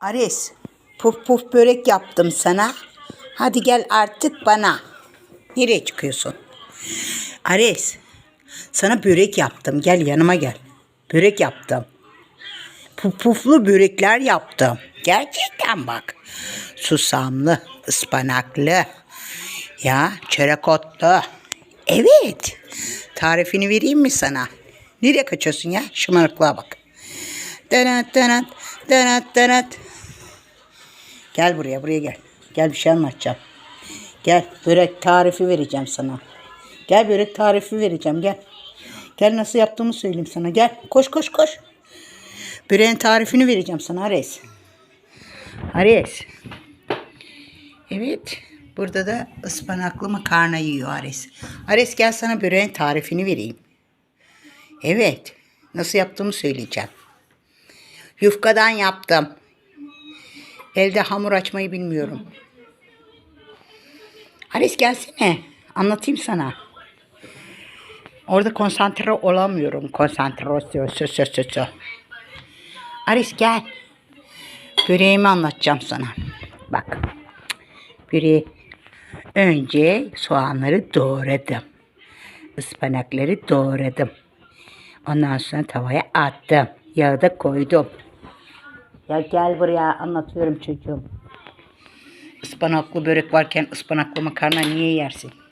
Ares, puf puf börek yaptım sana. Hadi gel artık bana. Nereye çıkıyorsun? Ares, sana börek yaptım. Gel yanıma gel. Börek yaptım. Puf puflu börekler yaptım. Gerçekten bak. Susamlı, ıspanaklı. Ya çörek otlu. Evet. Tarifini vereyim mi sana? Nereye kaçıyorsun ya? Şımarıklığa bak. Denat denat denat denat. Gel buraya buraya gel. Gel bir şey anlatacağım. Gel börek tarifi vereceğim sana. Gel börek tarifi vereceğim gel. Gel nasıl yaptığımı söyleyeyim sana gel. Koş koş koş. Böreğin tarifini vereceğim sana Ares. Ares. Evet. Burada da ıspanaklı makarna yiyor Ares. Ares gel sana böreğin tarifini vereyim. Evet. Nasıl yaptığımı söyleyeceğim. Yufkadan yaptım. Elde hamur açmayı bilmiyorum. Ares gelsene. Anlatayım sana. Orada konsantre olamıyorum. Konsantrasyon. Sö, sö, sö, sö. Ares gel. Böreğimi anlatacağım sana. Bak. Böreği önce soğanları doğradım. Ispanakları doğradım. Ondan sonra tavaya attım. Yağı da koydum. Ya gel buraya anlatıyorum çocuğum. Ispanaklı börek varken ıspanaklı makarna niye yersin?